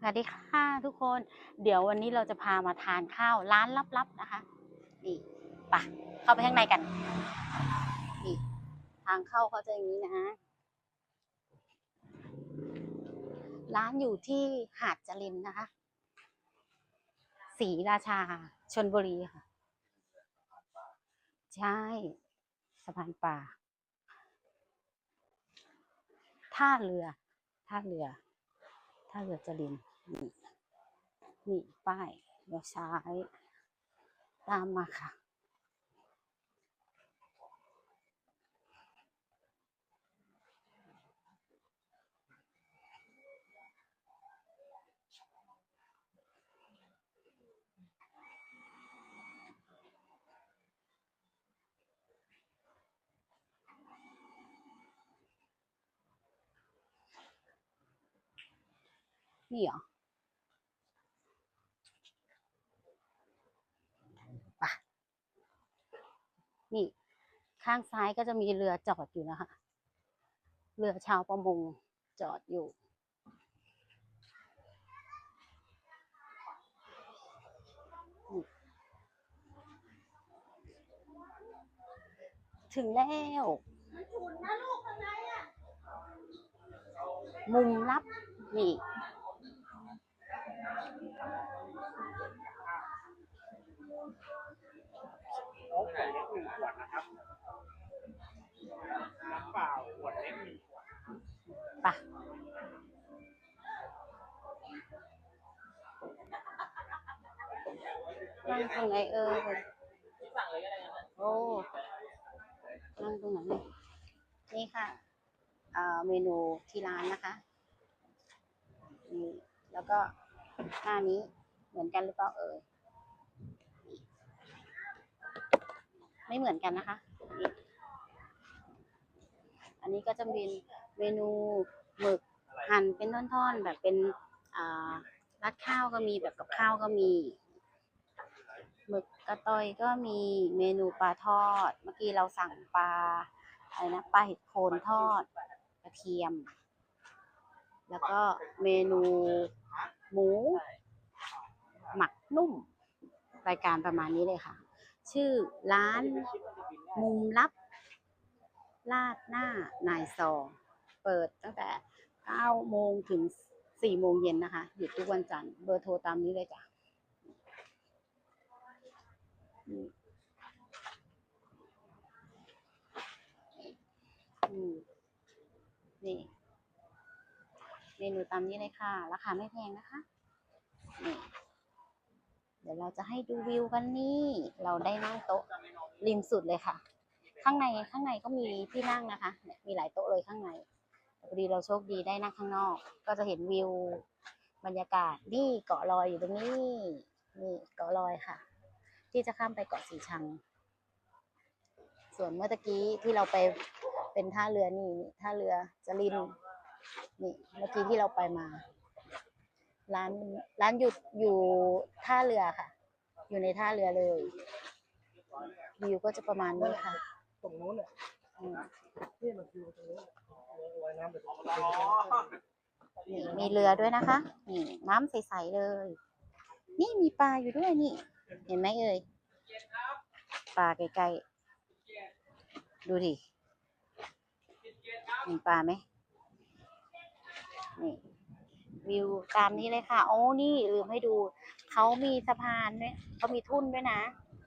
สวัสดีค่ะทุกคน เดี๋ยววันนี้เราจะพามาทานข้าวร้านลับๆนะคะ นี่ไปะเข้าไปข้างในกัน นี่ ทางเข้าเขาจะอย่างนี้นะ ร้านอยู่ที่หาดจรินนะคะศรีราชาชนบุรีค่ะ ใช่สะพานป่า ท่าเรือ ท่าเรือ ท่าเรือจริน นี่นี่ป้ายเลี้ยวซ้าย ตามมาค่ะ นี่เหรอไปะ นี่ ข้างซ้ายก็จะมีเรือจอดอยู่นะคะ เรือชาวประมงจอดอยู่ ถึงแล้ว มุมลับนี่ กขวดเล็กหนึ่งขวดนะครับน้ำเปล่าขวดเล็กหนึ่งขวดไปะนั่งตรงไหนเออโอ้นั่งตรงไหนเนี่ยนี่ค่ะเอ่อเมนูที่ร้านนะคะนี่แล้วก็หน้านี้เหมือนกันหรือเปล่าเอ่ย ไม่เหมือนกันนะคะ อันนี้ก็จะเป็นเมนูหมึกหั่นเป็นท่อนๆ แบบเป็นรัดข้าวก็มีแบบกับข้าวก็มีหมึกกระตอยก็มีเมนูปลาทอด เมื่อกี้เราสั่งปลาอะไรนะปลาเห็ดโคนทอดกระเทียม แล้วก็เมนูหมู หมักนุ่ม รายการประมาณนี้เลยค่ะ ชื่อร้าน มุมลับ ลาดหน้านายซอ เปิดตั้งแต่9โมงถึง4โมงเย็นนะคะ หยุดทุกวันจันทร์ เบอร์โทรตามนี้เลยจ้ะนี่ เมนูตามนี้เลยค่ะ ราคาไม่แพงนะคะ นี่ ดี๋ยวเราจะให้ดูวิวกันนี่ เราได้นั่งโต๊ะริมสุดเลยค่ะ ข้างในข้างในก็มีที่นั่งนะคะเนี่ยมีหลายโต๊ะเลยข้างในพอดีเราโชคดีได้นั่งข้างนอก ก็จะเห็นวิวบรรยากาศนี่เกาะลอยอยู่ตรงนี้นี่เกาะลอยค่ะ ที่จะข้ามไปเกาะสีชัง ส่วนเมื่อตะกี้ที่เราไปเป็นท่าเรือนี่นี่ท่าเรือจรินนี่เมื่อกี้ที่เราไปมา ร้านร้านอยู่อยู่ท่าเรือค่ะ อยู่ในท่าเรือเลยวิวก็จะประมาณนี้ค่ะ ตรงนู้นเนี่ยอืมนี่มันคือตรงนู้นลอยน้ำไปตรงนู้นนี่มีเรือด้วยนะคะ นี่น้ำใสๆเลย นี่มีปลาอยู่ด้วยนี่ เห็นไหมเอ่ยปลาใกล้ๆดูดิมีปลาไหมนี่ วิวตามนี้เลยค่ะ โอ้ นี่ลืมให้ดู เขามีสะพานด้วยเขามีทุ่นด้วยนะ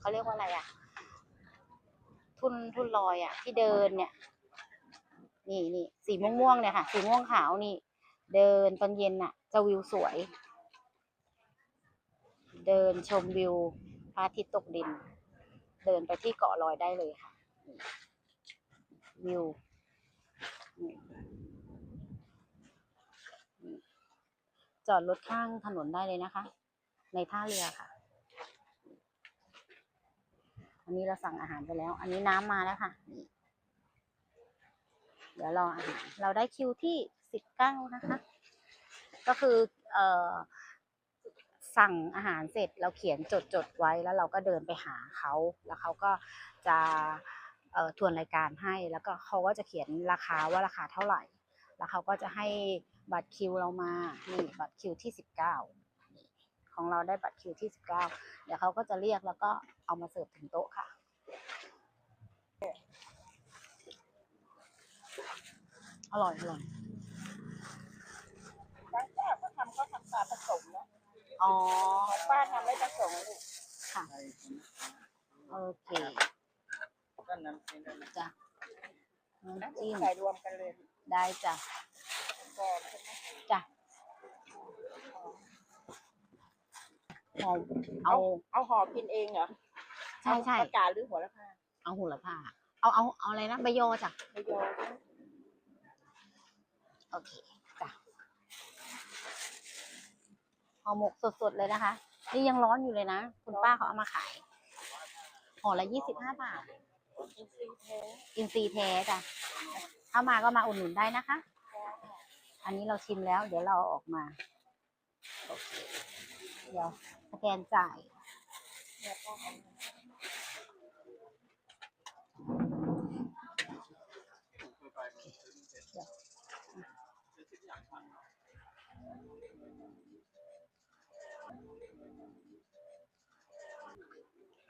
เขาเรียกว่าอะไรอะทุ่นทุ่นลอยอะที่เดินเนี่ย นี่นี่สีม่วงๆเนี่ยค่ะ สีม่วงขาวนี่ เดินตอนเย็นน่ะ จะวิวสวย เดินชมวิวพระอาทิตย์ตกดิน เดินไปที่เกาะลอยได้เลยค่ะ วิวนี่นี่ จอดรถข้างถนนได้เลยนะคะ ในท่าเรือค่ะ อันนี้เราสั่งอาหารไปแล้ว อันนี้น้ำมาแล้วค่ะนี่เดี๋ยวรออาหารเราได้คิวที่สิบเก้านะคะ ก็คือเอ่อสั่งอาหารเสร็จเราเขียนจดจดไว้แล้วเราก็เดินไปหาเขาแล้วเขาก็จะเอ่อทวนรายการให้แล้วก็เขาก็จะเขียนราคาว่าราคาเท่าไหร่ แล้วเขาก็จะให้บัตรคิวเรามา นี่บัตรคิวที่สิบเก้าของเราได้บัตรคิวที่สิบเก้าเดี๋ยวเขาก็จะเรียกแล้วก็เอามาเสิร์ฟถึงโต๊ะค่ะ อร่อย อร่อยร้านป้าก็ทำก็ทำปลาผสมนะอ๋อของป้าทำไม่ผสมลูกค่ะ โอเคด้านนั้นเป็นด้านนั้นจ้ะนะน้ำจิ้มใส่รวมกันเลย ได้จ้ะก่อนใช่ไหมจ้ะเอาเอาเอาห่อกินเองเหรอใช่ใช่เอาประกาศหรือหัวละพาเอาหุ่นละผ้าเอาเอาเอาอะไรนะใบยอจ้ะไม่ยอมโอเคจ้ะห่อหมกสดๆเลยนะคะ นี่ยังร้อนอยู่เลยนะ คุณป้าเขาเอามาขายห่อละยี่สิบห้าบาท อินซีแท้อินทรีย์แท้จ้ะถ้ามาก็มาอุดหนุนได้นะคะ อันนี้เราชิมแล้ว เดี๋ยวเราเอาออกมาโอเคเดี๋ยวสแกนจ่าย เดี๋ยวก็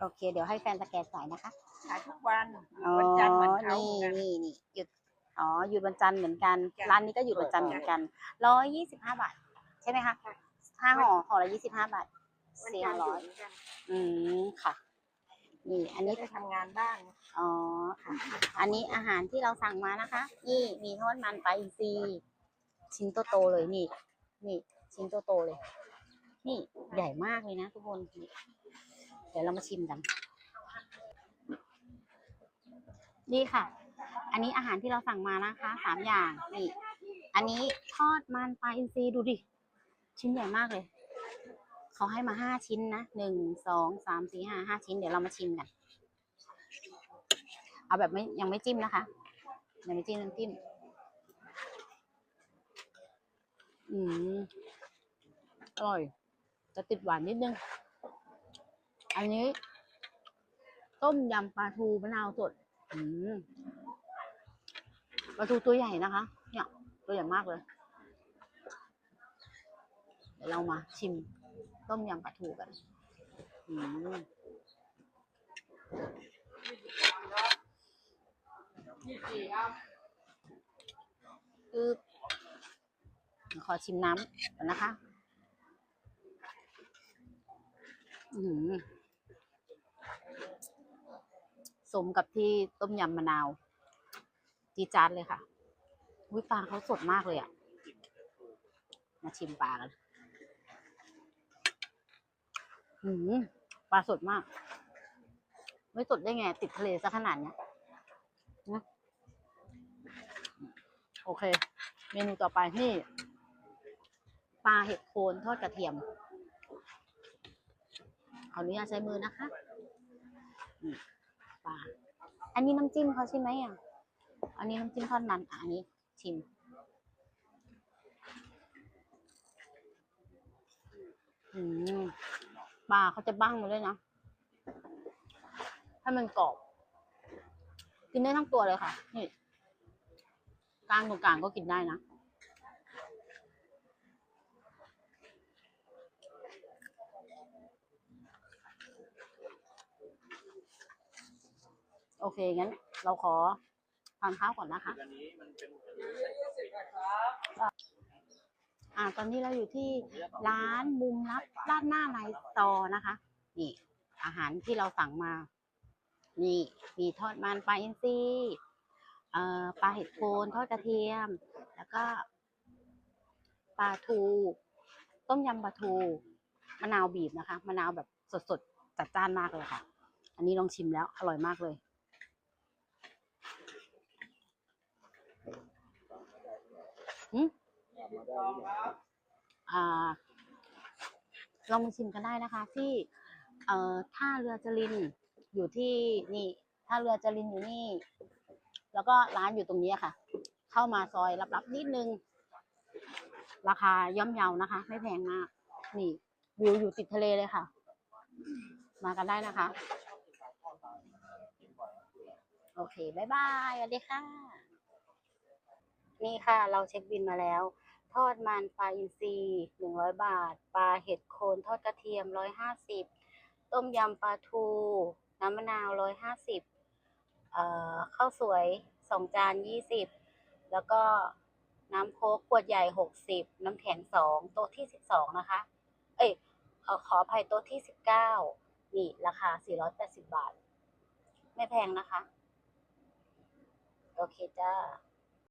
โอเค เดี๋ยวให้แฟนสแกนจ่ายนะคะ ขายทุกวันอ๋อ วันจันทร์วันเขานี่เหมือนกัน นี่นี่หยุด อ๋อ หยุดวันจันทร์เหมือนกัน จ้ะร้านนี้ก็หยุดวันจันทร์เหมือนกัน ร้อยยี่สิบห้าบาท ใช่ไหมคะค่ะ ห้าห่อห่อละยี่สิบห้าบาทวันสี่จันทร์หร้ยุอดยเหมือนกันอืม ค่ะ นี่ อันนี้ ได้ทำงานบ้าง อ๋อค่ะ อันนี้อาหารที่เราสั่งมานะคะ นี่มีทอดมันปลาอินทรีชิ้นโตๆเลยนี่ นี่ ชิ้นโตๆเลย นี่ใหญ่มากเลยนะทุกคนนี่เดี๋ยวเรามาชิมกัน นี่ค่ะ อันนี้อาหารที่เราสั่งมานะคะสามอย่างนี่อันนี้ทอดมันปลาอินทรีดูดิ ชิ้นใหญ่มากเลย เขาให้มาห้าชิ้นนะหนึ่งสองสามสี่ห้าห้าชิ้น เดี๋ยวเรามาชิมกัน เอาแบบไม่ยังไม่จิ้มนะคะยังไม่จิ้มน้ำจิ้มอืมอร่อย จะติดหวานนิดนึง อันนี้ ต้มยำปลาทูมะนาวสดปลาทูตัวใหญ่นะคะ เนี่ยตัวใหญ่มากเลย เดี๋ยวเรามาชิม ต้มยำปลาทูกันอืมคือขอชิมน้ำก่อนนะคะ อือหือ สมกับที่ต้มยำมะนาว จีจานเลยค่ะวิปลาเขาสดมากเลยอะ่ะ มาชิมปลากันอืมปลาสดมาก ไม่สดได้ไง ติดทะเลซะขนาดเนี้ยนะโอเค เมนูต่อไปนี่ปลาเห็ดโคนทอดกระเทียมขออนุญาตใช้มือนะคะ ปลา อันนี้น้ำจิ้มเขาใช่ไหมอะ อันนี้น้ำจิ้มทอดมันอะอันนี้ชิม อืมปลาเขาจะบ้างมาด้วยนะให้มันกรอบ กินได้ทั้งตัวเลยค่ะ นี่กลางตรงกลางก็กินได้นะ โอเค งั้น เราขอทานข้าวก่อนนะคะอ่า ตอนนี้เราอยู่ที่ร้านมุมลับด้านหน้าไลฟ์ตอนะคะ นี่ อาหารที่เราสั่งมา นี่ มีทอดมันปลาอินทรีเอ่อปลาเห็ดโคนทอดกระเทียม แล้วก็ปลาทู ต้มยำปลาทูมะนาวบีบนะคะมะนาวแบบสดๆจัดจ้านมากเลยค่ะ อันนี้ลองชิมแล้วอร่อยมากเลย หืมอ่าลองมาชิมกันได้นะคะ ที่ เอ่อท่าเรือจรินอยู่ที่นี่ท่าเรือจรินอยู่นี่ แล้วก็ร้านอยู่ตรงนี้ค่ะ เข้ามาซอยลับๆนิดนึง ราคาย่อมเยานะคะ ไม่แพงมาก นี่ วิวอยู่ติดทะเลเลยค่ะ มากันได้นะคะ โอเค บ๊ายบายสวัสดีค่ะ นี่ค่ะเราเช็คบินมาแล้ว ทอดมันปลาอินทรีหนึ่งร้อยบาท ปลาเห็ดโคนทอดกระเทียมร้อยห้าสิบต้มยำปลาทู น้ำมะนาวร้อยห้าสิบข้าวสวยสองจานยี่สิบแล้วก็น้ำโค้กขวดใหญ่หกสิบน้ำแข็งสองโต๊ะที่สิบสองนะคะ เอ้ยเอ่อขออภัยโต๊ะที่สิบเก้านี่ราคาสี่ร้อยแปดสิบบาท ไม่แพงนะคะ โอเคจ้า